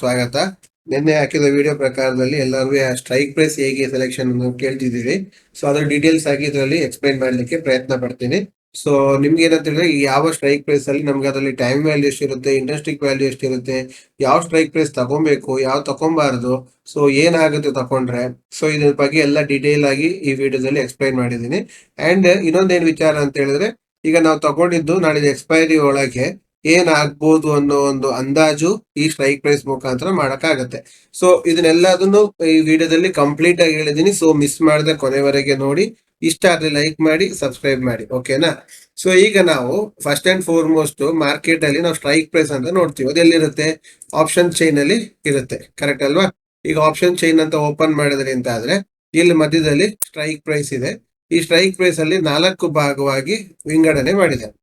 ಸ್ವಾಗತ. ನಿನ್ನೆ ಹಾಕಿದ ವಿಡಿಯೋ ಪ್ರಕಾರದಲ್ಲಿ ಎಲ್ಲರಿಗೂ ಸ್ಟ್ರೈಕ್ ಪ್ರೈಸ್ ಹೇಗೆ ಸೆಲೆಕ್ಷನ್ ಕೇಳ್ತಿದ್ದೀವಿ. ಸೊ ಅದ್ರ ಡೀಟೇಲ್ಸ್ ಆಗಿ ಇದರಲ್ಲಿ ಎಕ್ಸ್ಪ್ಲೈನ್ ಮಾಡ್ಲಿಕ್ಕೆ ಪ್ರಯತ್ನ ಪಡ್ತೀನಿ. ಸೊ ನಿಮ್ಗೆ ಏನಂತ ಹೇಳಿದ್ರೆ ಯಾವ ಸ್ಟ್ರೈಕ್ ಪ್ರೈಸ್ ಅಲ್ಲಿ ನಮ್ಗೆ ಅದರಲ್ಲಿ ಟೈಮ್ ವ್ಯಾಲ್ಯೂ ಎಷ್ಟಿರುತ್ತೆ ಇಂಡಸ್ಟ್ರಿಕ್ ವ್ಯಾಲ್ಯೂ ಎಷ್ಟಿರುತ್ತೆ, ಯಾವ ಸ್ಟ್ರೈಕ್ ಪ್ರೈಸ್ ತಗೊಬೇಕು, ಯಾವ ತಗೊಂಬಾರದು ಸೊ ಏನಾಗುತ್ತೆ ತಕೊಂಡ್ರೆ. ಸೊ ಇದ್ರ ಬಗ್ಗೆ ಎಲ್ಲ ಡೀಟೇಲ್ ಆಗಿ ಈ ವಿಡಿಯೋದಲ್ಲಿ ಎಕ್ಸ್ಪ್ಲೈನ್ ಮಾಡಿದ್ದೀನಿ. ಅಂಡ್ ಇನ್ನೊಂದೇನ್ ವಿಚಾರ ಅಂತ ಹೇಳಿದ್ರೆ, ಈಗ ನಾವು ತಗೊಂಡಿದ್ದು ನಾಳೆ ಎಕ್ಸ್ಪೈರಿ ಒಳಗೆ ಏನಾಗ್ಬೋದು ಅನ್ನೋ ಒಂದು ಅಂದಾಜು ಈ ಸ್ಟ್ರೈಕ್ ಪ್ರೈಸ್ ಮುಖಾಂತರ ಮಾಡಕ್ಕಾಗತ್ತೆ. ಸೊ ಇದನ್ನೆಲ್ಲದನ್ನು ಈ ವಿಡಿಯೋದಲ್ಲಿ ಕಂಪ್ಲೀಟ್ ಆಗಿ ಹೇಳಿದೀನಿ ಸೊ ಮಿಸ್ ಮಾಡದೆ ಕೊನೆವರೆಗೆ ನೋಡಿ. ಇಷ್ಟ ಆದ್ರೆ ಲೈಕ್ ಮಾಡಿ ಸಬ್ಸ್ಕ್ರೈಬ್ ಮಾಡಿ. ಓಕೆನಾ ಸೊ ಈಗ ನಾವು ಫಸ್ಟ್ ಅಂಡ್ ಫೋರ್ಮೋಸ್ಟ್ ಮಾರ್ಕೆಟ್ ಅಲ್ಲಿ ನಾವು ಸ್ಟ್ರೈಕ್ ಪ್ರೈಸ್ ಅಂತ ನೋಡ್ತೀವಿ. ಅದೆಲ್ಲಿರುತ್ತೆ ಆಪ್ಷನ್ ಚೈನ್ ಅಲ್ಲಿ ಇರುತ್ತೆ. ಕರೆಕ್ಟ್ ಅಲ್ವಾ? ಈಗ ಆಪ್ಷನ್ ಚೈನ್ ಅಂತ ಓಪನ್ ಮಾಡಿದ್ರೆ ಅಂತ ಆದ್ರೆ, ಇಲ್ಲಿ ಮಧ್ಯದಲ್ಲಿ ಸ್ಟ್ರೈಕ್ ಪ್ರೈಸ್ ಇದೆ. ಈ ಸ್ಟ್ರೈಕ್ ಪ್ರೈಸ್ ಅಲ್ಲಿ ನಾಲ್ಕು ಭಾಗವಾಗಿ ವಿಂಗಡಣೆ ಮಾಡಿದೆ.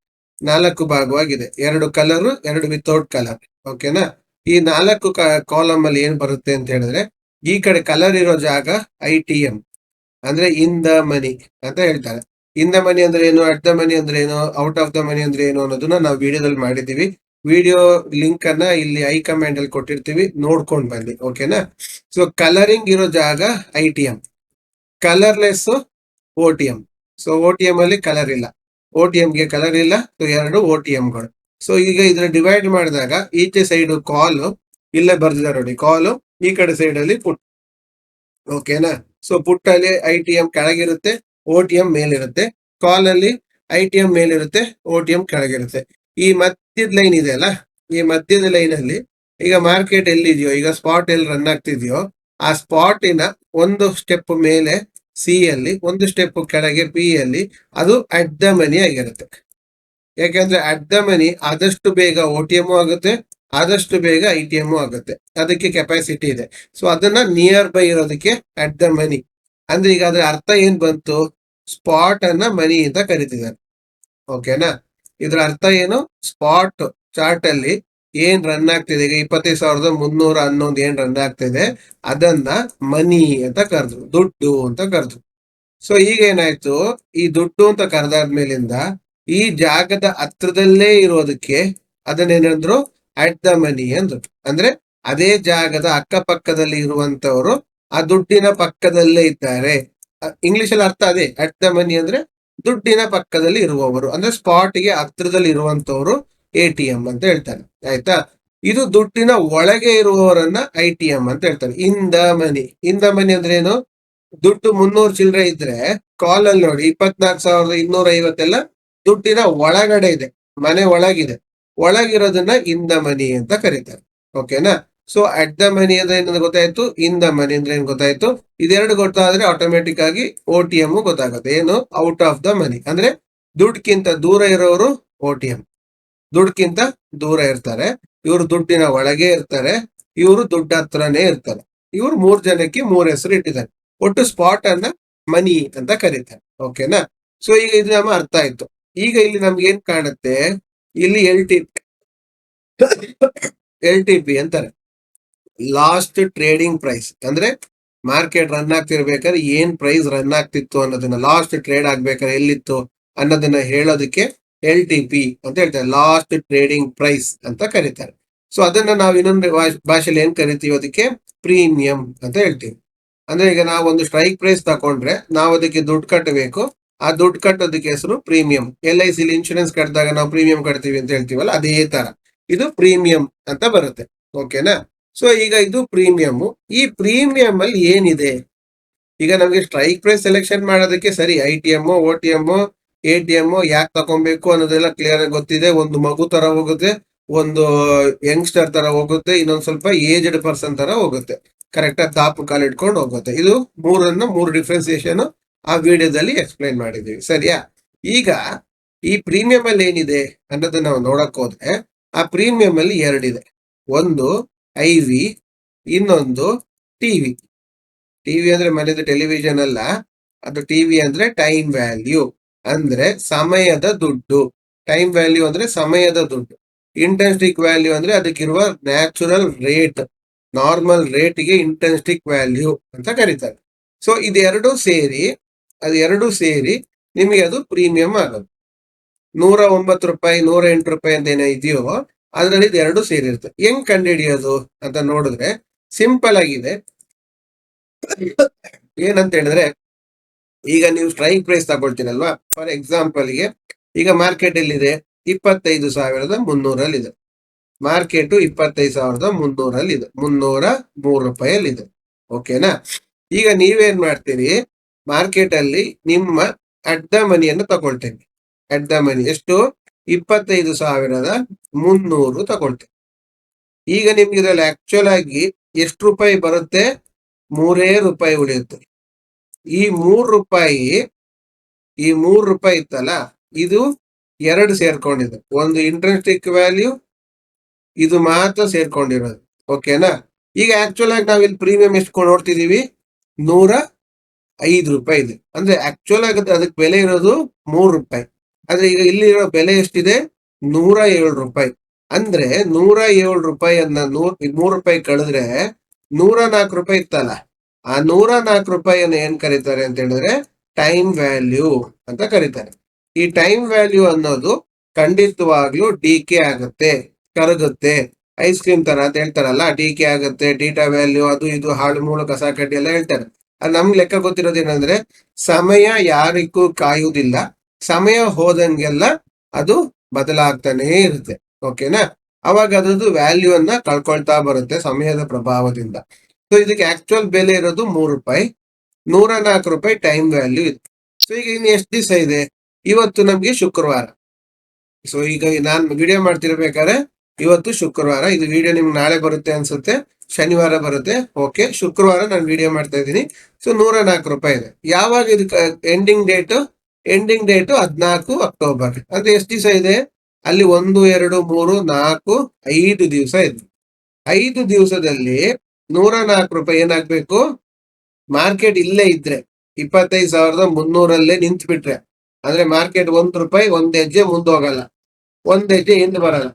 ನಾಲ್ಕು ಭಾಗವಾಗಿದೆ. ಎರಡು ಕಲರ್ ಎರಡು ವಿತೌಟ್ ಕಲರ್ ಓಕೆನಾ ಈ ನಾಲ್ಕು ಕಾಲಮ್ ಅಲ್ಲಿ ಏನ್ ಬರುತ್ತೆ ಅಂತ ಹೇಳಿದ್ರೆ, ಈ ಕಡೆ ಕಲರ್ ಇರೋ ಜಾಗ ಐ ಟಿ ಎಂ ಅಂದ್ರೆ ಇನ್ ದ ಮನಿ ಅಂತ ಹೇಳ್ತಾರೆ. ಇನ್ ದ ಮನಿ ಅಂದ್ರೆ ಏನು? ಅಟ್ ದ ಮನಿ ಅಂದ್ರೆ ಏನು? ಔಟ್ ಆಫ್ ದ ಮನಿ ಅಂದ್ರೆ ಏನು ಅನ್ನೋದನ್ನ ನಾವು ವಿಡಿಯೋದಲ್ಲಿ ಮಾಡಿದೀವಿ ವಿಡಿಯೋ ಲಿಂಕ್ ಅನ್ನ ಇಲ್ಲಿ ಐ ಕಮೆಂಟ್ ಅಲ್ಲಿ ಕೊಟ್ಟಿರ್ತೀವಿ. ನೋಡ್ಕೊಂಡ್ ಬನ್ನಿ. ಓಕೆನಾ ಸೊ ಕಲರಿಂಗ್ ಇರೋ ಜಾಗ I T M colourless O T M so O T M ಅಲ್ಲಿ ಕಲರ್ ಇಲ್ಲ. ಓ ಟಿ ಗೆ ಕಲರ್ ಇಲ್ಲ ಸೊ ಎರಡು ಓ ಟಿ ಎಂಗಳು ಸೊ ಈಗ ಇದನ್ನ ಡಿವೈಡ್ ಮಾಡಿದಾಗ ಈಚೆ ಸೈಡ್ ಕಾಲ್ ಇಲ್ಲೇ ಬರ್ದಿದ್ದಾರೆ ನೋಡಿ ಕಾಲ್ ಈ ಕಡೆ ಸೈಡ್ ಅಲ್ಲಿ ಪುಟ್ ಓಕೆನಾ ಸೊ ಪುಟ್ ಅಲ್ಲಿ ಐ ಟಿ ಎಂ ಕೆಳಗಿರುತ್ತೆ ಓ ಟಿ ಎಂ ಮೇಲಿರುತ್ತೆ. ಕಾಲ್ ಅಲ್ಲಿ ಐ ಟಿ ಎಂ ಮೇಲಿರುತ್ತೆ ಓ ಟಿ ಎಂ ಕೆಳಗಿರುತ್ತೆ. ಈ ಮಧ್ಯದ ಲೈನ್ ಇದೆ ಅಲ್ಲ? ಈ ಮಧ್ಯದ ಲೈನ್ ಅಲ್ಲಿ ಈಗ ಮಾರ್ಕೆಟ್ ಎಲ್ಲಿದೆಯೋ, ಈಗ ಸ್ಪಾಟ್ ಎಲ್ಲಿ ರನ್ ಆಗ್ತಿದೆಯೋ, ಆ ಸ್ಪಾಟಿನ ಒಂದು ಸ್ಟೆಪ್ ಮೇಲೆ ಸಿ ಅಲ್ಲಿ, ಒಂದು ಸ್ಟೆಪ್ ಕೆಳಗೆ ಪಿ ಅಲ್ಲಿ, ಅದು ಅಟ್ ದ ಮನಿ ಆಗಿರುತ್ತೆ. ಯಾಕೆಂದ್ರೆ ಅಟ್ ದ ಮನಿ ಆದಷ್ಟು ಬೇಗ ಓ ಟಿ ಎಂ ಆಗುತ್ತೆ, ಆದಷ್ಟು ಬೇಗ ಐ ಟಿ ಎಂ ಆಗುತ್ತೆ. ಅದಕ್ಕೆ ಕೆಪಾಸಿಟಿ ಇದೆ. ಸೊ ಅದನ್ನ ನಿಯರ್ ಬೈ ಇರೋದಕ್ಕೆ ಅಟ್ ದ ಮನಿ ಅಂದ್ರೆ ಈಗ ಅದ್ರ ಅರ್ಥ ಏನ್ ಬಂತು? ಸ್ಪಾಟ್ ಅನ್ನ ಮನಿ ಅಂತ ಕರಿತಿದ್ದಾರೆ. ಓಕೆನಾ ಇದ್ರ ಅರ್ಥ ಏನು? ಸ್ಪಾಟ್ ಚಾರ್ಟ್ ಅಲ್ಲಿ ಏನ್ ರನ್ ಆಗ್ತಿದೆ? ಈಗ ಇಪ್ಪತ್ತೈದು ಸಾವಿರದ ಮುನ್ನೂರ ಹನ್ನೊಂದು ಏನ್ ರನ್ ಆಗ್ತಿದೆ? ಅದನ್ನ ಮನಿ ಅಂತ ಕರೆದ್ರು, ದುಡ್ಡು ಅಂತ ಕರೆದ್ರು. ಸೊ ಈಗ ಏನಾಯ್ತು? ಈ ದುಡ್ಡು ಅಂತ ಕರೆದಾದ್ಮೇಲಿಂದ ಈ ಜಾಗದ ಹತ್ರದಲ್ಲೇ ಇರೋದಕ್ಕೆ ಅದನ್ನೇನಂದ್ರು ಅಟ್ ದ ಮನಿ ಅಂದ್ರು. ಅಂದ್ರೆ ಅದೇ ಜಾಗದ ಅಕ್ಕಪಕ್ಕದಲ್ಲಿ ಇರುವಂತವರು ಆ ದುಡ್ಡಿನ ಪಕ್ಕದಲ್ಲೇ ಇದ್ದಾರೆ. ಇಂಗ್ಲಿಷ್ ಅಲ್ಲಿ ಅರ್ಥ ಅದೇ ಅಟ್ ದ ಮನಿ ಅಂದ್ರೆ ದುಡ್ಡಿನ ಪಕ್ಕದಲ್ಲಿ ಇರುವವರು. ಅಂದ್ರೆ ಸ್ಪಾಟ್ಗೆ ಹತ್ರದಲ್ಲಿ ಇರುವಂತವರು ಎ ಟಿ ಎಂ ಅಂತ ಹೇಳ್ತಾರೆ. ಆಯ್ತಾ? ಇದು ದುಡ್ಡಿನ ಒಳಗೆ ಇರುವವರನ್ನ ಐ ಟಿ ಎಂ ಅಂತ ಹೇಳ್ತಾರೆ. In the money. In the money ಅಂದ್ರೆ ಏನು? ದುಡ್ಡು ಮುನ್ನೂರು ಚಿಲ್ಲರೆ ಇದ್ರೆ ಕಾಲ್ ಅಲ್ಲಿ ನೋಡಿ ಇಪ್ಪತ್ನಾಲ್ಕು ಸಾವಿರದ ಇನ್ನೂರ ಐವತ್ತೆಲ್ಲ ದುಡ್ಡಿನ ಒಳಗಡೆ ಇದೆ. ಮನೆ ಒಳಗಿದೆ. ಒಳಗಿರೋದನ್ನ ಇನ್ ದ ಮನಿ ಅಂತ ಕರೀತಾರೆ. ಓಕೆನಾ? ಸೊ ಅಟ್ ದ ಮನಿ ಅಂದ್ರೆ ಏನು ಗೊತ್ತಾಯ್ತು? ಇನ್ ದ ಮನಿ ಅಂದ್ರೆ ಏನ್ ಗೊತ್ತಾಯ್ತು? ಇದೆರಡು ಗೊತ್ತಾದ್ರೆ ಆಟೋಮೆಟಿಕ್ ಆಗಿ ಓ ಟಿ ಎಂ ಗೊತ್ತಾಗುತ್ತೆ. ಏನು? ಔಟ್ ಆಫ್ ದ ಮನಿ ಅಂದ್ರೆ ದುಡ್ಡ್ಕಿಂತ ದೂರ ಇರೋರು ಓ ಟಿ ಎಂ ದುಡ್ಡ್ಕಿಂತ ದೂರ ಇರ್ತಾರೆ. ಇವರು ದುಡ್ಡಿನ ಒಳಗೆ ಇರ್ತಾರೆ. ಇವರು ದುಡ್ಡ ಹತ್ರನೇ ಇರ್ತಾರೆ. ಇವ್ರು ಮೂರ್ ಜನಕ್ಕೆ ಮೂರ್ ಹೆಸರು ಇಟ್ಟಿದ್ದಾರೆ. ಒಟ್ಟು ಸ್ಪಾಟ್ ಅನ್ನ ಮನಿ ಅಂತ ಕರೀತಾರೆ. ಓಕೆನಾ ಸೊ ಈಗ ಇದು ನಮ್ಮ ಅರ್ಥ ಆಯ್ತು. ಈಗ ಇಲ್ಲಿ ನಮ್ಗೆ ಏನ್ ಕಾಣುತ್ತೆ? ಇಲ್ಲಿ L T L T P ಅಂತಾರೆ. ಲಾಸ್ಟ್ ಟ್ರೇಡಿಂಗ್ ಪ್ರೈಸ್ ಅಂದ್ರೆ ಮಾರ್ಕೆಟ್ ರನ್ ಆಗ್ತಿರ್ಬೇಕಾದ್ರೆ ಏನ್ ಪ್ರೈಸ್ ರನ್ ಆಗ್ತಿತ್ತು ಅನ್ನೋದನ್ನ ಲಾಸ್ಟ್ ಟ್ರೇಡ್ ಆಗ್ಬೇಕಾದ್ರೆ ಎಲ್ಲಿತ್ತು ಅನ್ನೋದನ್ನ ಹೇಳೋದಕ್ಕೆ ಎಲ್ ಟಿ ಪಿ ಅಂತ ಹೇಳ್ತಾರೆ ಲಾಸ್ಟ್ ಟ್ರೇಡಿಂಗ್ ಪ್ರೈಸ್ ಅಂತ ಕರೀತಾರೆ. ಸೊ ಅದನ್ನ ನಾವು ಇನ್ನೊಂದು ಭಾಷೆಯಲ್ಲಿ ಏನ್ ಕರಿತೀವಿ ಅದಕ್ಕೆ? ಪ್ರೀಮಿಯಂ ಅಂತ ಹೇಳ್ತೀವಿ. ಅಂದ್ರೆ ಈಗ ನಾವು ಒಂದು ಸ್ಟ್ರೈಕ್ ಪ್ರೈಸ್ ತಗೊಂಡ್ರೆ ನಾವು ಅದಕ್ಕೆ ದುಡ್ಡು ಕಟ್ಟಬೇಕು ಆ ದುಡ್ಡು ಕಟ್ಟೋದಕ್ಕೆ ಹೆಸರು premium L I C insurance ಕಟ್ಟಿದಾಗ ನಾವು ಪ್ರೀಮಿಯಂ ಕಟ್ತೀವಿ ಅಂತ ಹೇಳ್ತೀವಲ್ಲ, ಅದೇ ತರ. ಇದು ಪ್ರೀಮಿಯಂ ಅಂತ ಬರುತ್ತೆ. ಓಕೆನಾ ಸೊ ಈಗ ಇದು ಪ್ರೀಮಿಯಂ ಈ ಪ್ರೀಮಿಯಂ ಅಲ್ಲಿ ಏನಿದೆ? ಈಗ ನಮಗೆ ಸ್ಟ್ರೈಕ್ ಪ್ರೈಸ್ ಸೆಲೆಕ್ಷನ್ ಮಾಡೋದಕ್ಕೆ ಸರಿ I T M O T M A T M ಯಾಕೆ ತಗೊಬೇಕು ಅನ್ನೋದೆಲ್ಲ ಕ್ಲಿಯರ್ ಆಗಿ ಗೊತ್ತಿದೆ. ಒಂದು ಮಗು ತರ ಹೋಗುತ್ತೆ, ಒಂದು ಯಂಗ್ಸ್ಟರ್ ತರ ಹೋಗುತ್ತೆ, ಇನ್ನೊಂದ್ ಸ್ವಲ್ಪ ಏಜ್ಡ್ ಪರ್ಸನ್ ತರ ಹೋಗುತ್ತೆ. ಕರೆಕ್ಟ್ ಆಗಿ ದಾಪು ಕಾಲು ಇಟ್ಕೊಂಡು ಹೋಗುತ್ತೆ. ಇದು ಮೂರನ್ನ ಮೂರು ಡಿಫ್ರೆನ್ಸಿಯೇಷನ್ ಆ ವಿಡಿಯೋದಲ್ಲಿ ಎಕ್ಸ್ಪ್ಲೈನ್ ಮಾಡಿದೀವಿ ಸರಿಯಾ? ಈಗ ಈ ಪ್ರೀಮಿಯಂ ಅಲ್ಲಿ ಏನಿದೆ ಅನ್ನೋದನ್ನ ನಾವು ನೋಡಕ್ ಹೋದ್ರೆ, ಆ ಪ್ರೀಮಿಯಂ ಅಲ್ಲಿ ಎರಡಿದೆ. ಒಂದು ಐ ವಿ ಇನ್ನೊಂದು ಟಿವಿ ಟಿವಿ ಅಂದ್ರೆ ಮನೇದು ಟೆಲಿವಿಷನ್ ಅಲ್ಲ, ಅದು ಟಿವಿ ಅಂದ್ರೆ ಟೈಮ್ ವ್ಯಾಲ್ಯೂ ಅಂದ್ರೆ ಸಮಯದ ದುಡ್ಡು. ಟೈಮ್ ವ್ಯಾಲ್ಯೂ ಅಂದ್ರೆ ಸಮಯದ ದುಡ್ಡು. ಇಂಟೆನ್ಸ್ಟಿಕ್ ವ್ಯಾಲ್ಯೂ ಅಂದ್ರೆ ಅದಕ್ಕಿರುವ ನ್ಯಾಚುರಲ್ ರೇಟ್ ನಾರ್ಮಲ್ ರೇಟ್ಗೆ ಇಂಟೆನ್ಸ್ಟಿಕ್ ವ್ಯಾಲ್ಯೂ ಅಂತ ಕರೀತಾರೆ. ಸೊ ಇದೆರಡು ಸೇರಿ ಅದು ಎರಡು ಸೇರಿ ನಿಮಗೆ ಅದು ಪ್ರೀಮಿಯಂ ಆಗೋದು. ನೂರ ಒಂಬತ್ತು ರೂಪಾಯಿ, ನೂರ ಎಂಟು ರೂಪಾಯಿ ಅಂತ ಏನೋ ಇದೆಯೋ, ಅದ್ರಲ್ಲಿ ಇದು ಎರಡು ಸೇರಿರುತ್ತೆ. ಹೆಂಗ್ ಕಂಡುಹಿಡಿಯೋದು ಅಂತ ನೋಡಿದ್ರೆ ಸಿಂಪಲ್ ಆಗಿದೆ. ಏನಂತ ಹೇಳಿದ್ರೆ ಈಗ ನೀವು ಸ್ಟ್ರೈಕ್ ಪ್ರೈಸ್ ತಗೊಳ್ತೀರಲ್ವಾ? ಫಾರ್ ಎಕ್ಸಾಂಪಲ್ಗೆ, ಈಗ ಮಾರ್ಕೆಟ್ ಎಲ್ಲಿದೆ ಇಪ್ಪತ್ತೈದು ಸಾವಿರದ ಮುನ್ನೂರಲ್ಲಿ ಇದೆ ಮಾರ್ಕೆಟ್ ಇಪ್ಪತ್ತೈದು ಸಾವಿರದ ಮುನ್ನೂರಲ್ಲಿ ಇದೆ ಮುನ್ನೂರ ಮೂರು ರೂಪಾಯಲ್ಲಿ ಇದೆ ಓಕೆನಾ ಈಗ ನೀವೇನ್ ಮಾಡ್ತೀರಿ? ಮಾರ್ಕೆಟ್ ಅಲ್ಲಿ ನಿಮ್ಮ ಅಡ್ಡ ಮನಿಯನ್ನು ತಗೊಳ್ತೇನೆ. ಅಡ್ಡ ಮನಿ ಎಷ್ಟು? ಇಪ್ಪತ್ತೈದು ಸಾವಿರದ ಮುನ್ನೂರು ತಗೊಳ್ತೇನೆ. ಈಗ ನಿಮ್ಗೆ ಇದ್ರಲ್ಲಿ ಆಕ್ಚುಲ್ ಆಗಿ ಎಷ್ಟು ರೂಪಾಯಿ ಬರುತ್ತೆ? ಮೂರೇ ರೂಪಾಯಿ ಉಳಿಯುತ್ತೆ. ಈ ಮೂರು ರೂಪಾಯಿ, ಈ ಮೂರು ರೂಪಾಯಿ ಇತ್ತಲ್ಲ, ಇದು ಎರಡು ಸೇರ್ಕೊಂಡಿದೆ. ಒಂದು ಇಂಟ್ರೆಸ್ಟಿಕ್ ವ್ಯಾಲ್ಯೂ ಇದು ಮಾತ್ರ ಸೇರ್ಕೊಂಡಿರೋದು. ಓಕೆನಾ ಈಗ ಆಕ್ಚುಲ್ ಆಗಿ ನಾವಿಲ್ಲಿ ಪ್ರೀಮಿಯಂ ಎಷ್ಟು ನೋಡ್ತಿದ್ದೀವಿ ನೂರ ಐದು ರೂಪಾಯಿ ಇದೆ. ಅಂದ್ರೆ ಆಕ್ಚುಲ್ ಆಗಿ ಅದಕ್ಕೆ ಬೆಲೆ ಇರೋದು ಮೂರು ರೂಪಾಯಿ. ಆದ್ರೆ ಈಗ ಇಲ್ಲಿರೋ ಬೆಲೆ ಎಷ್ಟಿದೆ? ನೂರ ಏಳು ರೂಪಾಯಿ. ಅಂದ್ರೆ ನೂರ ಏಳು ರೂಪಾಯಿಯನ್ನ ನೂರ್ ಮೂರು ರೂಪಾಯಿ ಕಳೆದ್ರೆ ನೂರ ನಾಲ್ಕು ರೂಪಾಯಿ ಇತ್ತಲ್ಲ. ಆ ನೂರ ನಾಲ್ಕು ರೂಪಾಯಿಯನ್ನು ಏನ್ ಕರೀತಾರೆ ಅಂತ ಹೇಳಿದ್ರೆ ಟೈಮ್ ವ್ಯಾಲ್ಯೂ ಅಂತ ಕರೀತಾರೆ. ಈ ಟೈಮ್ ವ್ಯಾಲ್ಯೂ ಅನ್ನೋದು ಖಂಡಿತವಾಗ್ಲೂ ಡಿ ಕೆ ಆಗುತ್ತೆ, ಕರಗುತ್ತೆ. ಐಸ್ ಕ್ರೀಮ್ ತರ ಅಂತ ಹೇಳ್ತಾರಲ್ಲ ಡಿ ಕೆ ಆಗುತ್ತೆ ಡೀಟಾ ವ್ಯಾಲ್ಯೂ ಅದು ಇದು ಹಾಳು ಮೂಳು, ಕಸ, ಕಡ್ಡಿ ಎಲ್ಲ ಹೇಳ್ತಾರೆ. ಅದು ನಮ್ಗೆ ಲೆಕ್ಕ ಗೊತ್ತಿರೋದೇನಂದ್ರೆ ಸಮಯ ಯಾರಿಗೂ ಕಾಯುವುದಿಲ್ಲ. ಸಮಯ ಹೋದಂಗೆಲ್ಲ ಅದು ಬದಲಾಗ್ತಾನೇ ಇರುತ್ತೆ. ಓಕೆನಾ ಅವಾಗ ಅದ್ರದ್ದು ವ್ಯಾಲ್ಯೂ ಅನ್ನ ಕಳ್ಕೊಳ್ತಾ ಬರುತ್ತೆ ಸಮಯದ ಪ್ರಭಾವದಿಂದ. ಸೊ ಇದಕ್ಕೆ ಆಕ್ಚುಯಲ್ ಬೆಲೆ ಇರೋದು ಮೂರು ರೂಪಾಯಿ. ನೂರ ನಾಲ್ಕು ರೂಪಾಯಿ ಟೈಮ್ ವ್ಯಾಲ್ಯೂ ಇದೆ. ಸೊ ಈಗ ಇನ್ನು ಎಷ್ಟು ದಿವಸ ಇದೆ? ಇವತ್ತು ನಮಗೆ ಶುಕ್ರವಾರ. ಸೊ ಈಗ ನಾನು ವಿಡಿಯೋ ಮಾಡ್ತಿರ್ಬೇಕಾದ್ರೆ ಇವತ್ತು ಶುಕ್ರವಾರ. ಇದು ವಿಡಿಯೋ ನಿಮ್ಗೆ ನಾಳೆ ಬರುತ್ತೆ ಅನ್ಸುತ್ತೆ. ಶನಿವಾರ ಬರುತ್ತೆ. ಓಕೆ ಶುಕ್ರವಾರ ನಾನು ವಿಡಿಯೋ ಮಾಡ್ತಾ ಇದ್ದೀನಿ. ಸೊ ನೂರ ನಾಲ್ಕು ರೂಪಾಯಿ ಇದೆ. ಯಾವಾಗ ಇದು ಎಂಡಿಂಗ್ ಡೇಟು ಎಂಡಿಂಗ್ ಡೇಟು ಹದಿನಾಲ್ಕು ಅಕ್ಟೋಬರ್ ಅಂದ್ರೆ ಎಷ್ಟು ದಿವಸ ಇದೆ? ಅಲ್ಲಿ ಒಂದು, ಎರಡು, ಮೂರು, ನಾಲ್ಕು, ಐದು ದಿವಸ ಇದೆ. ಐದು ದಿವಸದಲ್ಲಿ ನೂರ ನಾಲ್ಕು ರೂಪಾಯಿ ಏನಾಗ್ಬೇಕು? ಮಾರ್ಕೆಟ್ ಇಲ್ಲೇ ಇದ್ರೆ, ಇಪ್ಪತ್ತೈದು ಸಾವಿರದ ಮುನ್ನೂರಲ್ಲೇ ನಿಂತು ಬಿಟ್ರೆ ಅಂದ್ರೆ ಮಾರ್ಕೆಟ್ ಒಂದ್ ರೂಪಾಯಿ, ಒಂದ್ ಹೆಜ್ಜೆ ಮುಂದೋಗಲ್ಲ. ಒಂದ್ ಹೆಜ್ಜೆ ಹಿಂದೆ ಬರಲ್ಲ.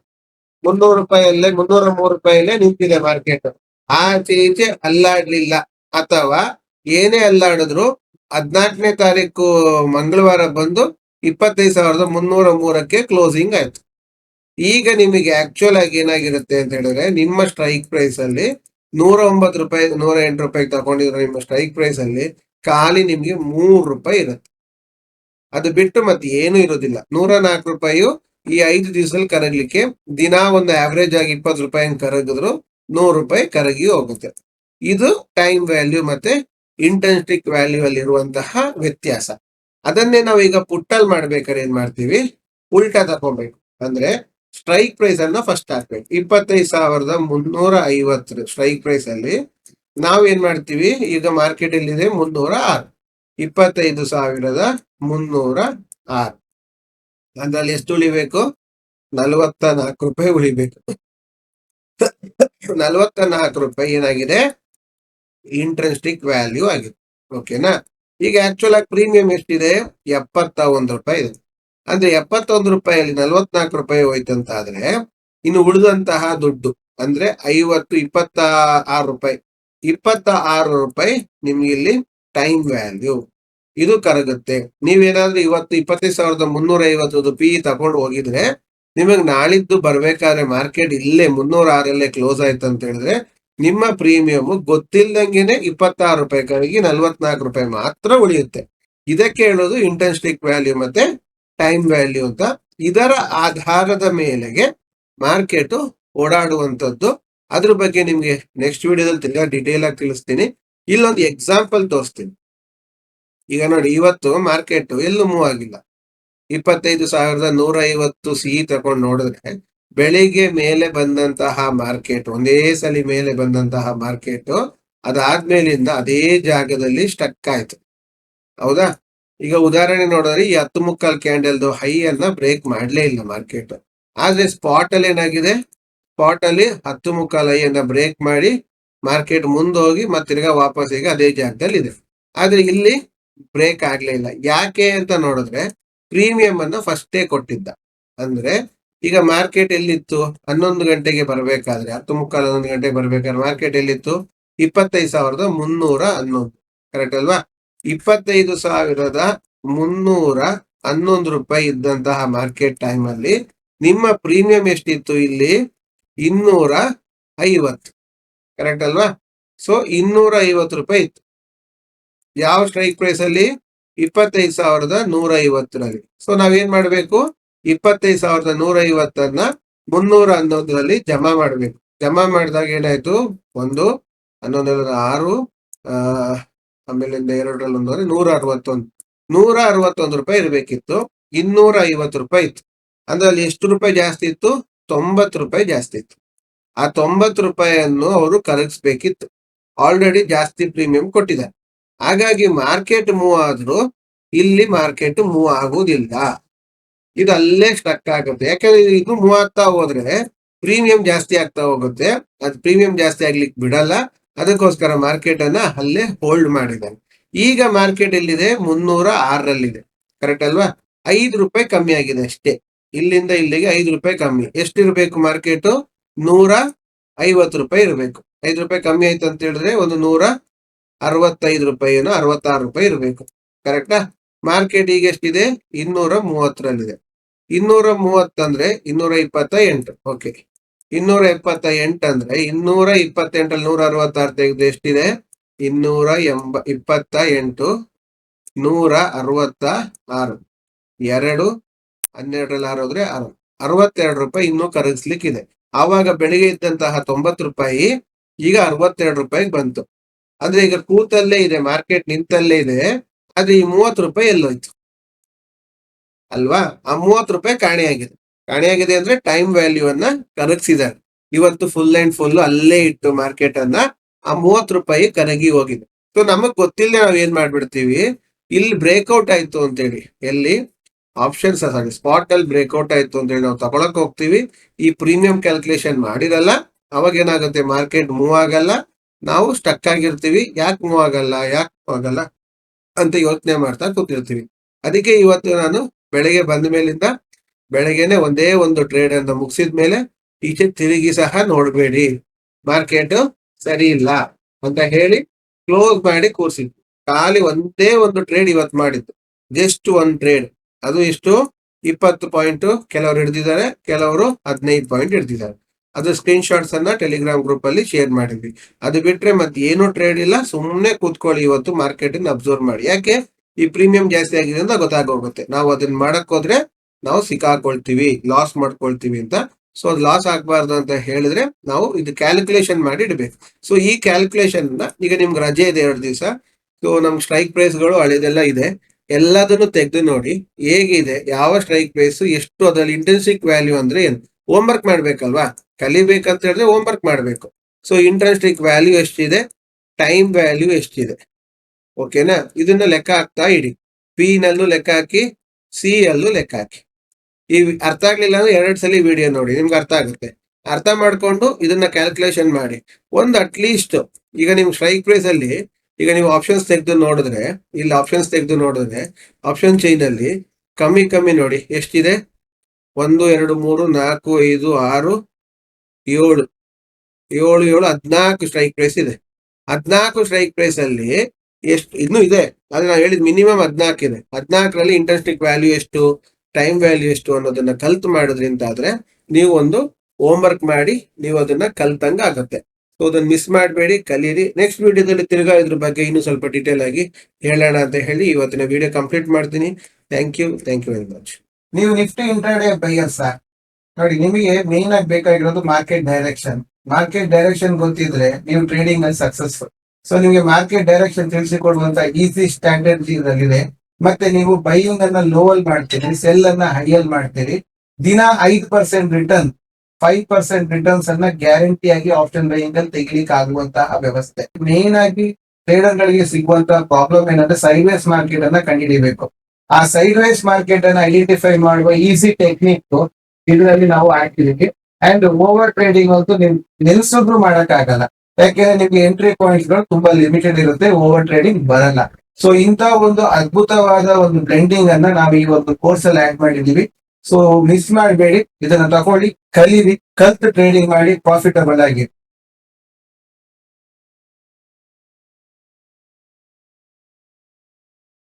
ಮುನ್ನೂರು ರೂಪಾಯಲ್ಲೇ, ಮುನ್ನೂರ ಮೂರು ರೂಪಾಯಲ್ಲೇ ನಿಂತಿದೆ ಮಾರ್ಕೆಟ್ ಆಚೆ ಈಚೆ ಅಲ್ಲಾಡ್ಲಿಲ್ಲ. ಅಥವಾ ಏನೇ ಅಲ್ಲಾಡಿದ್ರು, ಹದ್ನಾಲ್ಕನೇ ತಾರೀಕು ಮಂಗಳವಾರ ಬಂದು ಇಪ್ಪತ್ತೈದು ಸಾವಿರದ ಮುನ್ನೂರ ಮೂರಕ್ಕೆ ಕ್ಲೋಸಿಂಗ್ ಆಯ್ತು. ಈಗ ನಿಮಗೆ ಆಕ್ಚುಲ್ ಆಗಿ ಏನಾಗಿರುತ್ತೆ ಅಂತ ಹೇಳಿದ್ರೆ, ನಿಮ್ಮ ಸ್ಟ್ರೈಕ್ ಪ್ರೈಸ್ ಅಲ್ಲಿ ನೂರ ಒಂಬತ್ತು ರೂಪಾಯಿ ನೂರ ಎಂಟು ರೂಪಾಯಿಗೆ ತಗೊಂಡಿದ್ರು ನಿಮ್ಮ ಸ್ಟ್ರೈಕ್ ಪ್ರೈಸ್ ಅಲ್ಲಿ ಖಾಲಿ ನಿಮ್ಗೆ ಮೂರು ರೂಪಾಯಿ ಇರುತ್ತೆ. ಅದು ಬಿಟ್ಟು ಮತ್ತೆ ಏನು ಇರೋದಿಲ್ಲ. ನೂರ ನಾಲ್ಕು ರೂಪಾಯಿಯು ಈ ಐದು ದಿವಸದಲ್ಲಿ ಕರಗ್ಲಿಕ್ಕೆ ದಿನ ಒಂದು ಆವರೇಜ್ ಆಗಿ ಇಪ್ಪತ್ತು ರೂಪಾಯಿ ಕರಗಿದ್ರು ನೂರು ರೂಪಾಯಿ ಕರಗಿ ಹೋಗುತ್ತೆ. ಇದು ಟೈಮ್ ವ್ಯಾಲ್ಯೂ ಮತ್ತೆ ಇಂಟೆನ್ಸ್ಟಿಕ್ ವ್ಯಾಲ್ಯೂ ಅಲ್ಲಿ ಇರುವಂತಹ ವ್ಯತ್ಯಾಸ. ಅದನ್ನೇ ನಾವು ಈಗ ಪುಟ್ಟಲ್ ಮಾಡ್ಬೇಕಾದ್ರೆ ಏನ್ ಮಾಡ್ತೀವಿ? ಉಲ್ಟಾ ತಕೊಬೇಕು. ಅಂದ್ರೆ ಸ್ಟ್ರೈಕ್ ಪ್ರೈಸ್ ಅನ್ನ ಫಸ್ಟ್ ಹಾಕ್ಬೇಕು. ಇಪ್ಪತ್ತೈದು ಸಾವಿರದ ಮುನ್ನೂರ ಐವತ್ತು ಸ್ಟ್ರೈಕ್ ಪ್ರೈಸ್ ಅಲ್ಲಿ ನಾವ್ ಏನ್ ಮಾಡ್ತೀವಿ? ಈಗ ಮಾರ್ಕೆಟ್ ಎಲ್ಲಿದೆ ಮುನ್ನೂರ ಆರು. ಇಪ್ಪತ್ತೈದು ಸಾವಿರದ ಮುನ್ನೂರ ಆರು. ಅದ್ರಲ್ಲಿ ಎಷ್ಟು ಉಳಿಬೇಕು? ನಲವತ್ತ ನಾಲ್ಕು ರೂಪಾಯಿ ಉಳಿಬೇಕು. ನಲವತ್ತ ನಾಲ್ಕು ರೂಪಾಯಿ ಏನಾಗಿದೆ? ಇಂಟ್ರೆಸ್ಟಿಕ್ ವ್ಯಾಲ್ಯೂ ಆಗಿದೆ. ಓಕೆನಾ ಈಗ ಆಕ್ಚುಲ್ ಆಗಿ ಪ್ರೀಮಿಯಂ ಎಷ್ಟಿದೆ? ಎಪ್ಪತ್ತ ಒಂದು ರೂಪಾಯಿ ಇದೆ. ಅಂದ್ರೆ ಎಪ್ಪತ್ತೊಂದು ರೂಪಾಯಿಯಲ್ಲಿ ನಲ್ವತ್ನಾಲ್ಕು ರೂಪಾಯಿ ಹೋಯ್ತಂತ ಆದ್ರೆ ಇನ್ನು ಉಳಿದಂತಹ ದುಡ್ಡು, ಅಂದ್ರೆ ಐವತ್ತು ಇಪ್ಪತ್ತ ಆರು ರೂಪಾಯಿ ಇಪ್ಪತ್ತ ಆರು ರೂಪಾಯಿ ನಿಮ್ಗೆ ಇಲ್ಲಿ ಟೈಮ್ ವ್ಯಾಲ್ಯೂ ಇದು ಕರಗುತ್ತೆ. ನೀವೇನಾದ್ರೂ ಇವತ್ತು ಇಪ್ಪತ್ತೈದು ಸಾವಿರದ ಮುನ್ನೂರ ಐವತ್ತು ಪಿ ತಗೊಂಡು ಹೋಗಿದ್ರೆ, ನಿಮಗೆ ನಾಳಿದ್ದು ಬರ್ಬೇಕಾದ್ರೆ ಮಾರ್ಕೆಟ್ ಇಲ್ಲೇ ಮುನ್ನೂರ ಆರಲ್ಲೇ ಕ್ಲೋಸ್ ಆಯ್ತು ಅಂತ ಹೇಳಿದ್ರೆ, ನಿಮ್ಮ ಪ್ರೀಮಿಯಂ ಗೊತ್ತಿಲ್ಲದಂಗೆನೆ ಇಪ್ಪತ್ತಾರು ರೂಪಾಯಿ ಕರಗಿ ನಲ್ವತ್ನಾಲ್ಕು ರೂಪಾಯಿ ಮಾತ್ರ ಉಳಿಯುತ್ತೆ. ಇದಕ್ಕೆ ಹೇಳೋದು ಇಂಟೆನ್ಸ್ಟಿಕ್ ವ್ಯಾಲ್ಯೂ ಮತ್ತೆ ಟೈಮ್ ವ್ಯಾಲ್ಯೂ ಅಂತ ಇದರ ಆಧಾರದ ಮೇಲೆಗೆ ಮಾರ್ಕೆಟ್ ಓಡಾಡುವಂತದ್ದು ಅದ್ರ ಬಗ್ಗೆ ನಿಮ್ಗೆ ನೆಕ್ಸ್ಟ್ ವಿಡಿಯೋದಲ್ಲಿ ತಿರ್ಗಾ ಡಿಟೇಲ್ ಆಗಿ ತಿಳಿಸ್ತೀನಿ. ಇಲ್ಲೊಂದು ಎಕ್ಸಾಂಪಲ್ ತೋರಿಸ್ತೀನಿ. ಈಗ ನೋಡಿ, ಇವತ್ತು ಮಾರ್ಕೆಟ್ ಎಲ್ಲೂ ಮೂವ್ ಆಗಿಲ್ಲ. ಇಪ್ಪತ್ತೈದು ಸಾವಿರದ ನೂರ ಐವತ್ತು ಸಿಹಿ ತಗೊಂಡು ನೋಡಿದ್ರೆ ಬೆಳಿಗ್ಗೆ ಮೇಲೆ ಬಂದಂತಹ ಮಾರ್ಕೆಟ್, ಒಂದೇ ಸಲಿ ಮೇಲೆ ಬಂದಂತಹ ಮಾರ್ಕೆಟ್ ಅದಾದ್ಮೇಲಿಂದ ಅದೇ ಜಾಗದಲ್ಲಿ ಸ್ಟಕ್ ಆಯ್ತು. ಹೌದಾ? ಈಗ ಉದಾಹರಣೆ ನೋಡಿದ್ರೆ ಈ ಹತ್ತು ಮುಕ್ಕಾಲ್ ಕ್ಯಾಂಡಲ್ದು ಹೈ ಅನ್ನ ಬ್ರೇಕ್ ಮಾಡ್ಲೇ ಇಲ್ಲ ಮಾರ್ಕೆಟ್ ಆದ್ರೆ ಸ್ಪಾಟ್ ಅಲ್ಲಿ ಏನಾಗಿದೆ? ಸ್ಪಾಟ್ ಅಲ್ಲಿ ಹತ್ತು ಮುಕ್ಕಾಲ್ ಹೈ ಅನ್ನ ಬ್ರೇಕ್ ಮಾಡಿ ಮಾರ್ಕೆಟ್ ಮುಂದೋಗಿ ಮತ್ತೆ ತಿರ್ಗಾ ವಾಪಸ್ ಈಗ ಅದೇ ಜಾಗದಲ್ಲಿ ಇದೆ. ಆದ್ರೆ ಇಲ್ಲಿ ಬ್ರೇಕ್ ಆಗ್ಲೇ ಇಲ್ಲ. ಯಾಕೆ ಅಂತ ನೋಡಿದ್ರೆ ಪ್ರೀಮಿಯಂ ಅನ್ನ ಫಸ್ಟೇ ಕೊಟ್ಟಿದ್ದ. ಅಂದ್ರೆ ಈಗ ಮಾರ್ಕೆಟ್ ಎಲ್ಲಿತ್ತು? ಹನ್ನೊಂದು ಗಂಟೆಗೆ ಬರಬೇಕಾದ್ರೆ, ಹತ್ತು ಮುಕ್ಕಾಲು ಹನ್ನೊಂದು ಗಂಟೆಗೆ ಬರ್ಬೇಕಾದ್ರೆ ಮಾರ್ಕೆಟ್ ಎಲ್ಲಿತ್ತು? ಇಪ್ಪತ್ತೈದು ಸಾವಿರದ ಮುನ್ನೂರ ಹನ್ನೊಂದು. ಕರೆಕ್ಟ್ ಅಲ್ವಾ? ಇಪ್ಪತ್ತೈದು ಸಾವಿರದ ಮುನ್ನೂರ ಹನ್ನೊಂದು ರೂಪಾಯಿ ಇದ್ದಂತಹ ಮಾರ್ಕೆಟ್ ಟೈಮ್ ಅಲ್ಲಿ ನಿಮ್ಮ ಪ್ರೀಮಿಯಂ ಎಷ್ಟಿತ್ತು ಇಲ್ಲಿ? ಇನ್ನೂರ ಐವತ್ತು. ಕರೆಕ್ಟ್ ಅಲ್ವಾ? ಸೊ ಇನ್ನೂರ ಐವತ್ತು ರೂಪಾಯಿ ಇತ್ತು. ಯಾವ ಸ್ಟ್ರೈಕ್ ಪ್ರೈಸ್ ಅಲ್ಲಿ? ಇಪ್ಪತ್ತೈದು ಸಾವಿರದ ನೂರ ಐವತ್ತರಲ್ಲಿ. ಸೊ ನಾವೇನ್ ಮಾಡ್ಬೇಕು? ಇಪ್ಪತ್ತೈದು ಸಾವಿರದ ನೂರ ಐವತ್ತನ್ನ ಮುನ್ನೂರ ಹನ್ನೊಂದರಲ್ಲಿ ಜಮಾ ಮಾಡ್ಬೇಕು. ಜಮಾ ಮಾಡಿದಾಗ ಏನಾಯ್ತು? ಒಂದು ಹನ್ನೊಂದರಲ್ಲಿ ಆರು ಆಮೇಲಿಂದ ಎರಡರಲ್ಲಿ ಒಂದು ಅಂದ್ರೆ ನೂರ ಅರವತ್ತೊಂದು. ನೂರ ಅರವತ್ತೊಂದು ರೂಪಾಯಿ ಇರಬೇಕಿತ್ತು. ಇನ್ನೂರ ಐವತ್ತು ರೂಪಾಯಿ ಇತ್ತು. ಅಂದ್ರೆ ಅಲ್ಲಿ ಎಷ್ಟು ರೂಪಾಯಿ ಜಾಸ್ತಿ ಇತ್ತು? ತೊಂಬತ್ತು ರೂಪಾಯಿ ಜಾಸ್ತಿ ಇತ್ತು. ಆ ತೊಂಬತ್ತು ರೂಪಾಯಿಯನ್ನು ಅವರು ಕರಗಿಸ್ಬೇಕಿತ್ತು ಆಲ್ರೆಡಿ ಜಾಸ್ತಿ ಪ್ರೀಮಿಯಂ ಕೊಟ್ಟಿದ್ದಾರೆ. ಹಾಗಾಗಿ ಮಾರ್ಕೆಟ್ ಮೂವ್ ಆದ್ರೂ ಇಲ್ಲಿ ಮಾರ್ಕೆಟ್ ಮೂವ್ ಆಗುವುದಿಲ್ಲ. ಇದು ಅಲ್ಲೇ ಸ್ಟಕ್ ಆಗುತ್ತೆ. ಯಾಕಂದ್ರೆ ಇದು ಮೂವ್ ಆಗ್ತಾ ಹೋದ್ರೆ ಪ್ರೀಮಿಯಂ ಜಾಸ್ತಿ ಆಗ್ತಾ ಹೋಗುತ್ತೆ. ಅದು ಪ್ರೀಮಿಯಂ ಜಾಸ್ತಿ ಆಗ್ಲಿಕ್ಕೆ ಬಿಡಲ್ಲ. ಅದಕ್ಕೋಸ್ಕರ ಮಾರ್ಕೆಟ್ ಅನ್ನ ಅಲ್ಲೇ ಹೋಲ್ಡ್ ಮಾಡಿದ್ದಾನೆ ಈಗ ಮಾರ್ಕೆಟ್ ಎಲ್ಲಿದೆ? ಮುನ್ನೂರ ಆರರಲ್ಲಿದೆ. ಕರೆಕ್ಟ್ ಅಲ್ವಾ? ಐದು ರೂಪಾಯಿ ಕಮ್ಮಿ ಆಗಿದೆ ಅಷ್ಟೇ. ಇಲ್ಲಿಂದ ಇಲ್ಲಿಗೆ ಐದು ರೂಪಾಯಿ ಕಮ್ಮಿ. ಎಷ್ಟಿರ್ಬೇಕು ಮಾರ್ಕೆಟ್ ನೂರ ಐವತ್ತು ರೂಪಾಯಿ ಇರಬೇಕು. ಐದು ರೂಪಾಯಿ ಕಮ್ಮಿ ಆಯ್ತು ಅಂತ ಹೇಳಿದ್ರೆ ಒಂದು ನೂರ ಅರವತ್ತೈದು ರೂಪಾಯಿ ಏನೋ ಅರವತ್ತಾರು ರೂಪಾಯಿ ಇರಬೇಕು. ಕರೆಕ್ಟಾ ಮಾರ್ಕೆಟ್ ಈಗ ಎಷ್ಟಿದೆ? ಇನ್ನೂರ ಮೂವತ್ತರಲ್ಲಿದೆ. ಇನ್ನೂರ ಮೂವತ್ತಂದ್ರೆ ಇನ್ನೂರ ಇಪ್ಪತ್ತ ಎಂಟು ಓಕೆ ಇನ್ನೂರ ಎಪ್ಪತ್ತ ಎಂಟು ಅಂದ್ರೆ ಇನ್ನೂರ ಇಪ್ಪತ್ತೆಂಟಲ್ಲಿ ನೂರ ಅರವತ್ತಾರು ತೆಗೆದು ಎಷ್ಟಿದೆ? ಇನ್ನೂರ ಎಂಬ ಇಪ್ಪತ್ತ ಎಂಟು ನೂರ ಅರವತ್ತ ಆರು. ಎರಡು, ಹನ್ನೆರಡರಲ್ಲಿ ಆರು ಹೋದ್ರೆ ಆರು. ಅರವತ್ತೆರಡು ರೂಪಾಯಿ ಇನ್ನೂ ಕರಗಿಸ್ಲಿಕ್ಕಿದೆ ಆವಾಗ ಬೆಳಿಗ್ಗೆ ಇದ್ದಂತಹ ತೊಂಬತ್ತು ರೂಪಾಯಿ ಈಗ ಅರವತ್ತೆರಡು ರೂಪಾಯಿಗೆ ಬಂತು. ಅಂದ್ರೆ ಈಗ ಕೂತಲ್ಲೇ ಇದೆ, ಮಾರ್ಕೆಟ್ ನಿಂತಲ್ಲೇ ಇದೆ ಆದ್ರೆ ಈ ಮೂವತ್ತು ರೂಪಾಯಿ ಎಲ್ಲೋಯ್ತು. ಅಲ್ವಾ? ಆ ಮೂವತ್ತು ರೂಪಾಯಿ ಕಾಣೆಯಾಗಿದೆ. ಕಾಣೆಯಾಗಿದೆ ಅಂದ್ರೆ ಟೈಮ್ ವ್ಯಾಲ್ಯೂ ಅನ್ನ ಕರಗಿಸಿದ್ದಾರೆ. ಇವತ್ತು ಫುಲ್ ಅಂಡ್ ಫುಲ್ ಅಲ್ಲೇ ಇಟ್ಟು ಮಾರ್ಕೆಟ್ ಅನ್ನ ಆ ಮೂವತ್ತು ರೂಪಾಯಿ ಕರಗಿ ಹೋಗಿದೆ. ಸೊ ನಮಗ್ ಗೊತ್ತಿಲ್ಲದೆ ನಾವ್ ಏನ್ ಮಾಡ್ಬಿಡ್ತೀವಿ? ಇಲ್ಲಿ ಬ್ರೇಕ್ಔಟ್ ಆಯ್ತು ಅಂತೇಳಿ. ಎಲ್ಲಿ? ಆಪ್ಷನ್ಸ್ ಸಾರಿ ಸ್ಪಾಟ್ ಅಲ್ಲಿ ಬ್ರೇಕ್ಔಟ್ ಆಯ್ತು ಅಂತೇಳಿ ನಾವು ತಗೊಳಕ್ ಹೋಗ್ತೀವಿ. ಈ ಪ್ರೀಮಿಯಂ ಕ್ಯಾಲ್ಕುಲೇಷನ್ ಮಾಡಿರಲ್ಲ, ಅವಾಗ ಏನಾಗುತ್ತೆ? ಮಾರ್ಕೆಟ್ ಮೂವ್ ಆಗಲ್ಲ. ನಾವು ಸ್ಟಕ್ ಆಗಿರ್ತೀವಿ. ಯಾಕೆ ಮೂವ್ ಆಗಲ್ಲ? ಯಾಕೆ ಮೂವ್ ಆಗಲ್ಲ? ಅಂತ ಯೋಚನೆ ಮಾಡ್ತಾ ಕೂತಿರ್ತೀವಿ. ಅದಕ್ಕೆ ಇವತ್ತು ನಾನು ಬೆಳಗ್ಗೆ ಬಂದ ಮೇಲಿಂದ ಬೆಳಗ್ಗೆನೆ ಒಂದೇ ಒಂದು ಟ್ರೇಡ್ ಅನ್ನು ಮುಗಿಸಿದ ಮೇಲೆ ಈಚೆ ತಿರುಗಿ ಸಹ ನೋಡಬೇಡಿ. ಮಾರ್ಕೆಟ್ ಸರಿ ಇಲ್ಲ ಅಂತ ಹೇಳಿ ಕ್ಲೋಸ್ ಮಾಡಿ ಕೂರ್ಸಿದ್ವಿ. ಖಾಲಿ ಒಂದೇ ಒಂದು ಟ್ರೇಡ್ ಇವತ್ತು ಮಾಡಿದ್ದು. ಜಸ್ಟ್ ಒನ್ ಟ್ರೇಡ್ ಅದು ಇಷ್ಟು ಇಪ್ಪತ್ತು ಪಾಯಿಂಟ್ ಕೆಲವರು ಹಿಡಿದಿದ್ದಾರೆ, ಕೆಲವರು ಹದಿನೈದು ಪಾಯಿಂಟ್ ಹಿಡಿದಿದ್ದಾರೆ. ಅದು ಸ್ಕ್ರೀನ್ ಶಾಟ್ಸ್ ಅನ್ನ ಟೆಲಿಗ್ರಾಮ್ ಗ್ರೂಪ್ ಅಲ್ಲಿ ಶೇರ್ ಮಾಡಿದ್ವಿ. ಅದು ಬಿಟ್ರೆ ಮತ್ತೆ ಏನು ಟ್ರೇಡ್ ಇಲ್ಲ. ಸುಮ್ಮನೆ ಕೂತ್ಕೊಳ್ಳಿ ಇವತ್ತು ಮಾರ್ಕೆಟ್ ಅಬ್ಸರ್ವ್ ಮಾಡಿ. ಯಾಕೆ? ಈ ಪ್ರೀಮಿಯಂ ಜಾಸ್ತಿ ಆಗಿದೆ ಅಂತ ಗೊತ್ತಾಗೋಗುತ್ತೆ. ನಾವು ಅದನ್ನ ಮಾಡಕ್ ಹೋದ್ರೆ ನಾವು ಸಿಕ್ಕಾಕೊಳ್ತೀವಿ ಲಾಸ್ ಮಾಡ್ಕೊಳ್ತೀವಿ ಅಂತ. ಸೊ ಅದು ಲಾಸ್ ಆಗ್ಬಾರ್ದು ಅಂತ ಹೇಳಿದ್ರೆ ನಾವು ಇದು ಕ್ಯಾಲ್ಕುಲೇಷನ್ ಮಾಡಿ ಇಡಬೇಕು. ಸೊ ಈ ಕ್ಯಾಲ್ಕುಲೇಷನ್ ಈಗ ನಿಮ್ಗೆ ರಜೆ ಇದೆ ಎರಡು ದಿವಸ. ಸೊ ನಮ್ಗೆ ಸ್ಟ್ರೈಕ್ ಪ್ರೈಸ್ಗಳು ಹಳೆದೆಲ್ಲ ಇದೆ. ಎಲ್ಲದನ್ನು ತೆಗೆದು ನೋಡಿ ಹೇಗಿದೆ, ಯಾವ ಸ್ಟ್ರೈಕ್ ಪ್ರೈಸ್ ಎಷ್ಟು ಅದ್ರಲ್ಲಿ ಇಂಟೆನ್ಸಿಕ್ ವ್ಯಾಲ್ಯೂ ಅಂದ್ರೆ ಏನು? ಹೋಮ್ ವರ್ಕ್ ಮಾಡ್ಬೇಕಲ್ವಾ ಕಲಿಬೇಕಂತ ಹೇಳಿದ್ರೆ ಹೋಮ್ ವರ್ಕ್ ಮಾಡ್ಬೇಕು. ಸೊ ಇಂಟ್ರೆಸ್ಟಿಕ್ ವ್ಯಾಲ್ಯೂ ಎಷ್ಟಿದೆ? ಟೈಮ್ ವ್ಯಾಲ್ಯೂ ಎಷ್ಟಿದೆ? ಓಕೆನಾ ಇದನ್ನ ಲೆಕ್ಕ ಹಾಕ್ತಾ ಇಡಿ. ಪಿ ನಲ್ಲೂ ಲೆಕ್ಕ ಹಾಕಿ ಸಿ ಅಲ್ಲೂ ಲೆಕ್ಕ ಹಾಕಿ. ಈ ಅರ್ಥ ಆಗ್ಲಿಲ್ಲ ಅಂದ್ರೆ ಎರಡ್ ಸಲ ವಿಡಿಯೋ ನೋಡಿ, ನಿಮ್ಗೆ ಅರ್ಥ ಆಗುತ್ತೆ. ಅರ್ಥ ಮಾಡ್ಕೊಂಡು ಇದನ್ನ ಕ್ಯಾಲ್ಕುಲೇಷನ್ ಮಾಡಿ. ಒಂದು ಅಟ್ಲೀಸ್ಟ್ ಈಗ ನಿಮ್ ಸ್ಟ್ರೈಕ್ ಪ್ರೈಸ್ ಅಲ್ಲಿ, ಈಗ ನೀವು ಆಪ್ಷನ್ಸ್ ತೆಗೆದು ನೋಡಿದ್ರೆ, ಇಲ್ಲಿ ಆಪ್ಷನ್ಸ್ ತೆಗೆದು ನೋಡಿದ್ರೆ ಆಪ್ಷನ್ ಚೈನ್ ಅಲ್ಲಿ ಕಮ್ಮಿ ಕಮ್ಮಿ ನೋಡಿ, ಎಷ್ಟಿದೆ? ಒಂದು, ಎರಡು, ಮೂರು, ನಾಲ್ಕು, ಐದು, ಆರು, ಏಳು. ಏಳು ಏಳು, ಹದಿನಾಲ್ಕು ಸ್ಟ್ರೈಕ್ ಪ್ರೈಸ್ ಇದೆ. ಹದಿನಾಲ್ಕು ಸ್ಟ್ರೈಕ್ ಪ್ರೈಸ್ ಅಲ್ಲಿ ಎಷ್ಟು, ಇನ್ನೂ ಇದೆ. ಆದ್ರೆ ನಾವು ಹೇಳಿದ್ ಮಿನಿಮಮ್ ಹದಿನಾಲ್ಕು ಇದೆ. ಹದಿನಾಲ್ಕರಲ್ಲಿ ಇಂಟ್ರೆಸ್ಟಿಕ್ ವ್ಯಾಲ್ಯೂ ಎಷ್ಟು? ಟೈಮ್ ವ್ಯಾಲ್ಯೂ ಎಷ್ಟು ಅನ್ನೋದನ್ನ ಕಲ್ತ್ ಮಾಡೋದ್ರಿಂದ ಆದ್ರೆ ನೀವು ಒಂದು ಹೋಮ್ ವರ್ಕ್ ಮಾಡಿ ನೀವು ಅದನ್ನ ಕಲ್ತಂಗ ಆಗುತ್ತೆ. ಸೊ ಅದನ್ನ ಮಿಸ್ ಮಾಡಬೇಡಿ, ಕಲೀರಿ. ನೆಕ್ಸ್ಟ್ ವಿಡಿಯೋದಲ್ಲಿ ತಿರ್ಗಾ ಇದ್ರ ಬಗ್ಗೆ ಇನ್ನೂ ಸ್ವಲ್ಪ ಡೀಟೇಲ್ ಆಗಿ ಹೇಳೋಣ ಅಂತ ಹೇಳಿ ಇವತ್ತಿನ ವಿಡಿಯೋ ಕಂಪ್ಲೀಟ್ ಮಾಡ್ತೀನಿ. Thank you thank you very much ನೀವು ನಿಫ್ಟಿ ಇಂಟ್ರಾಡೇ ಬೈಯರ್ ಸರ್ ನೋಡಿ, ನಿಮಗೆ ಮೇನ್ ಆಗಿ ಬೇಕಾಗಿರೋದು ಮಾರ್ಕೆಟ್ ಡೈರೆಕ್ಷನ್ ಮಾರ್ಕೆಟ್ ಡೈರೆಕ್ಷನ್ ಗೊತ್ತಿದ್ರೆ ನೀವು ಟ್ರೇಡಿಂಗ್ ಅಲ್ಲಿ ಸಕ್ಸಸ್ಫುಲ್ ಸೊ ನಿಮಗೆ ಮಾರ್ಕೆಟ್ ಡೈರೆಕ್ಷನ್ ತಿಳಿಸಿಕೊಡುವಂತ ಈಸಿ ಸ್ಟ್ರಾಟಜಿ ಇದರಲ್ಲಿದೆ ಮತ್ತೆ ನೀವು ಬೈಯಿಂಗ್ ಅನ್ನ ಲೋವಲ್ ಮಾಡ್ತೀರಿ ಸೆಲ್ ಅನ್ನ ಹೈಯಲ್ ಮಾಡ್ತೀರಿ, ದಿನ ಐದು percent return five percent returns ಅನ್ನ ಗ್ಯಾರಂಟಿ ಆಗಿ ಆಪ್ಷನ್ ಬೈಯಿಂಗ್ ಅಲ್ಲಿ ತೆಗಿಲಿಕ್ಕೆ ಆಗುವಂತಹ ವ್ಯವಸ್ಥೆ. ಮೇನ್ ಆಗಿ ಟ್ರೇಡರ್ ಗಳಿಗೆ ಸಿಗುವಂತಹ ಪ್ರಾಬ್ಲಮ್ ಏನಂದ್ರೆ ಸೈಡ್ವೇಸ್ ಮಾರ್ಕೆಟ್ ಅನ್ನ ಕಂಡುಹಿಡಿಬೇಕು. ಆ ಸೈಡ್ವೇಸ್ ಮಾರ್ಕೆಟ್ ಅನ್ನ ಐಡೆಂಟಿಫೈ ಮಾಡುವ ಈಸಿ ಟೆಕ್ನಿಕ್ ಇದರಲ್ಲಿ ನಾವು ಹಾಕಿದೀವಿ ಅಂಡ್ ಓವರ್ ಟ್ರೇಡಿಂಗ್ ಅಂತೂ ನಿಮ್, ನಿಲ್ಸಿದ್ರು ಮಾಡಕ್ ಆಗಲ್ಲ ಯಾಕೆಂದ್ರೆ ನಿಮ್ಗೆ ಎಂಟ್ರಿ ಪಾಯಿಂಟ್ಸ್ಗಳು ತುಂಬಾ ಲಿಮಿಟೆಡ್ ಇರುತ್ತೆ ಓವರ್ ಟ್ರೇಡಿಂಗ್ ಬರಲ್ಲ. ಸೊ ಇಂತ ಒಂದು ಅದ್ಭುತವಾದ ಒಂದು ಬ್ಲೆಂಡಿಂಗ್ ಅನ್ನ ನಾವು ಈ ಒಂದು ಕೋರ್ಸ್ ಅಲ್ಲಿ ಆಡ್ ಮಾಡಿದೀವಿ ಸೊ ಮಿಸ್ ಮಾಡಬೇಡಿ. ಇದನ್ನ ತಗೊಳ್ಳಿ ಕಲೀರಿ. ಕಲ್ತ್ ಟ್ರೇಡಿಂಗ್ ಮಾಡಿ ಪ್ರಾಫಿಟಬಲ್ ಆಗಿ.